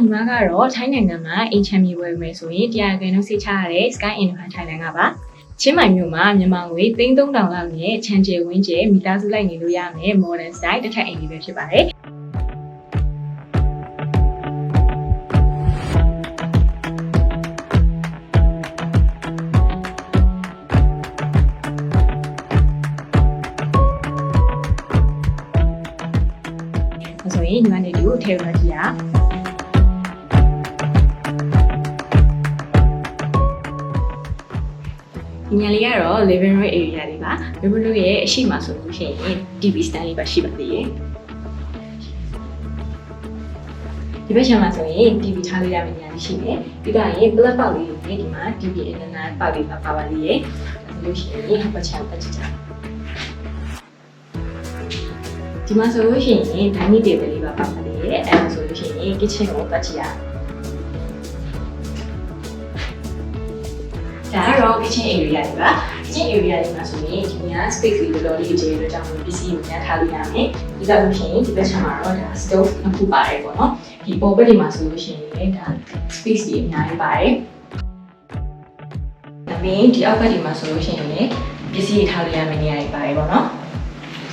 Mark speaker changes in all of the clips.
Speaker 1: ညီမကတော့ထိုင်းနိုင်ငံမှာအိမ်ချမ်းမြေဝယ်မယ်ဆိုရင်တရားခံတော့စိတ်ချရတဲ့ Sky Infant Thailand ကပါချင်းမိုင်မြို့မှာမြန်မာငွေ3000လောက်နဲ့ချန်ကျဲဝင်းကျဲမိသားစုလိုက်နေလို့ရမယ် modern style တစ်ထပ်အိမ်လေးပဲဖြစ်ပါတယ် ဆိုရင်ညီမနေတူကိုထဲထားကြည့်ရအောင်ဒီညလေးကတော့ living room area လေးပါ living room ရဲ့အရှိမဆိုလို့ရှိရင် TV stand လေးပါရှိပါသေးတယ်ဒီဘက်ခြမ်းမှာဆိုရင် TV ထားလို့ရမယ့်နေရာလေးရှိတယ်ပြီးတော့ရင် plug ပေါက်လေးတွေဒီမှာ TV internet ပေါက်လေးပါပါပါလေးရဲ့ဒါဆိုလို့ရှိရင်ဟိုဘက်ခြမ်းပတ်ကြည့်ကြ ဒီမှာဆိုလို့ရှိရင် dining table လေးပါပါပါလေးရဲ့အဲဒါဆိုလို့ရှိရင် kitchen ကိုပတ်ကြည့်ရအောင်ဒါကတော့ kitchen area တွေပါ kitchen area တွေမှာဆိုရင်ဒီက space လေးတော်တော်လေးကျယ်လို့ကြောင့်ပစ္စည်းကိုညှထားလို့ရမယ်ဒီကလို့ရှိရင်ဒီဘက်ခြမ်းမှာတော့ဒါ stove နှစ်ခုပါတယ်ပေါ့နော်ဒီပေါ်ဘက်တွေမှာဆိုလို့ရှိရင်ဒါ space တွေအများကြီးပါတယ်ဒါပေမဲ့ဒီအောက်ဘက်တွေမှာဆိုလို့ရှိရင်လည်းပစ္စည်းတွေထားလို့ရမယ့်နေရာတွေပါတယ်ပေါ့နော်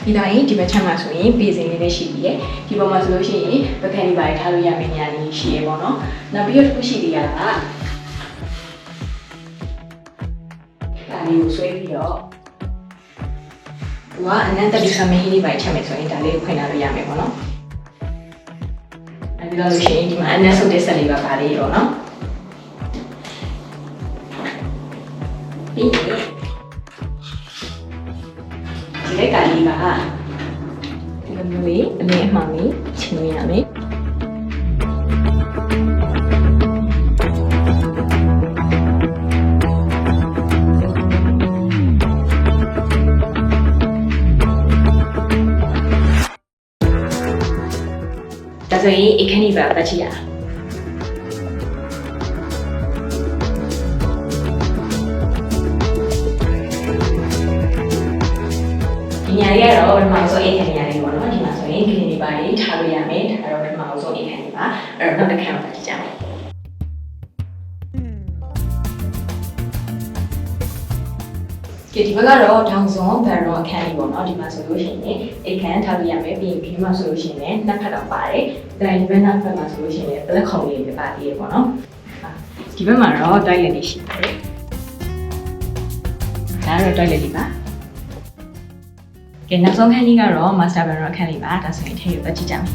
Speaker 1: ဒီတော့ရင်ဒီဘက်ခြမ်းမှာဆိုရင် basin လေးလည်းရှိပြီးရဲ့ဒီပေါ်မှာဆိုလို့ရှိရင်ပကံတွေပါတယ်ထားလို့ရမယ့်နေရာလေးရှိရပေါ့နော်နောက်ပြီးတော့တစ်ခုရှိသေးတာကဒါလေးကိုဆွဲပြီးတော့သူကအနန္တပိသမင်းလေးပိုင်းချက်မယ်ဆိုရင်ဒါလေးကိုခွင့်လာလို့ရမယ်ပေါ့နော်အဲဒီတော့လို့ရှိရင်ဒီမှာအနန္တဆုတ်တဲ့ဆက်လေးပါပါလေးရောနော်ပြီးရင် ဒီလက်ကလေးပါဒီလိုမျိုးလေးအလင်းအမှန်လေးချိန်လို့ရမယ်ဒါဆိုရင်အခန်းကြီးပါပတ်ချရအောင် ဒီညာလေးကတော့ပထမဆုံးအခန်းညာလေးပေါ့နော်ဒီမှာဆိုရင်ခင်းနေပါလေးထားလို့ရမယ်ဒါကတော့ပထမဆုံးအခန်းကြီးပါအဲ့တော့နောက်တစ်ခန်းကိုပတ်ကြည့်ကြမယ်ကဲဒီဘက်ကတော့ဒေါင်စွန်ဘန်ရောအခန်းလေးပေါ့နော်ဒီမှာဆိုလို့ရှိရင်အခန်းထားလို့ရမယ်ပြီးရင်ဒီမှာဆိုလို့ရှိရင်လည်းနှစ်ဖက်တော့ပါတယ်ဒါဒီဘက်နောက်ဖက်မှာဆိုလို့ရှိရင်လည်းဘလက်ခုံလေးတွေပါသေးတယ်ပေါ့နော်ဒီဘက်မှာတော့ toilet လေးရှိပါတယ်ဒါကတော့ toilet လေးပါ ကဲနောက်ဆုံးခန်းကြီးကတော့ master bedroom အခန်းလေးပါဒါဆိုရင်ထည့်ရပတ်ကြည့်ကြမယ်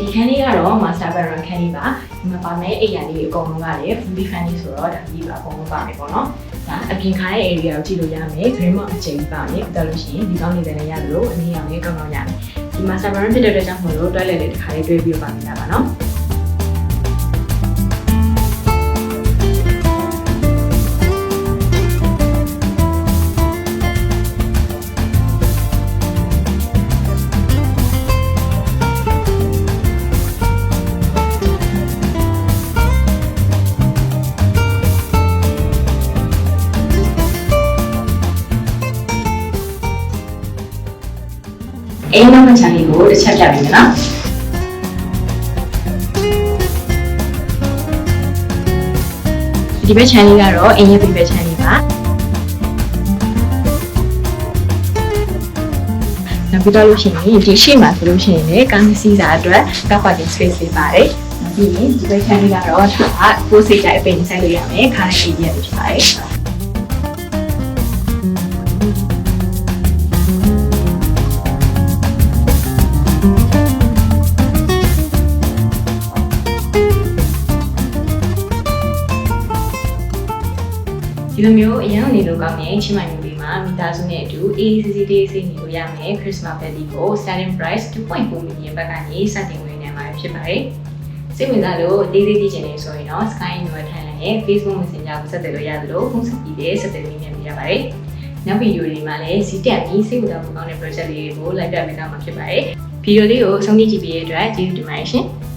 Speaker 1: ဒီခန်းလေးကတော့ master bedroom ခန်းလေးပါဒီမှာပါမယ့်အိမ်ရလေးအကုန်လုံးကလည်း fully furnished ဆိုတော့ဒါကြီးပါအကုန်လုံးပါမယ်ပေါ့နော်ဒါအပြင်ခါရဲ့ area ကိုကြည့်လို့ရမယ် green mount အကျဉ်းပါမယ်ပြီးတော့လို့ရှိရင်ဒီကောင်းနေတဲ့လည်းရတယ်လို့အနည်းအောင်လေးကောင်းကောင်းရမယ်ဒီ master bedroom ဖြစ်တဲ့အတွက်ကြောင့်မလို့ toilet လေးတစ်ခါလေးတွဲပြီးပါနေတာပါနော် အိမ်နောက်မှချန်လေးကိုတစ်ချက်ပြပေးမယ်နော်ဒီဘက်ချန်လေးကတော့အင်းရဲ့ဒီဘက်ချန်လေးပါနောက်ပြီးတော့လို့ရှိရင်ဒီရှေ့မှာဆိုလို့ရှိရင်လည်းကားစီးစာအတွက် car parking space လေးပါတယ်နောက်ပြီးရင်ဒီဘက်ချန်လေးကတော့ဒါကကိုယ်စိတ်ကြိုက်အပင်ဆိုင်လို့ရမယ်ခါတိုင်း area တွေဖြစ်ပါတယ် ဒီလိုမျိုးအရင်ကနေလို့ကောင်းတဲ့ချင်းမိုင်မျိုးလေးမှာမိသားစုနဲ့အတူ ACC လေးစိနေလို့ရမယ် Christmas party ကို starting price 2.4 million ဘတ်ကနေစတင်ဝင်နေမှာဖြစ်ပါတယ်။စိတ်ဝင်စားလို့အသေးသေးသိချင်နေဆိုရင်တော့ Sky News Thailand ရဲ့ Facebook Messenger ကိုဆက်သွယ်လို့ရတယ်လို့ဖုန်းဆက်ပြီးလည်းဆက်သွယ်နေနေရပါတယ်။နောက်ဗီဒီယိုတွေမှာလည်းစီးတက်ပြီးစိတ်ဝင်စားဖို့ကောင်းတဲ့ project လေးတွေကိုလိုက်ပြပေးသွားမှာဖြစ်ပါတယ်။ဗီဒီယိုလေးကိုအဆုံးထိကြည့်ပြီးရတဲ့အတွက်ကျေးဇူးတင်ပါတယ်ရှင်။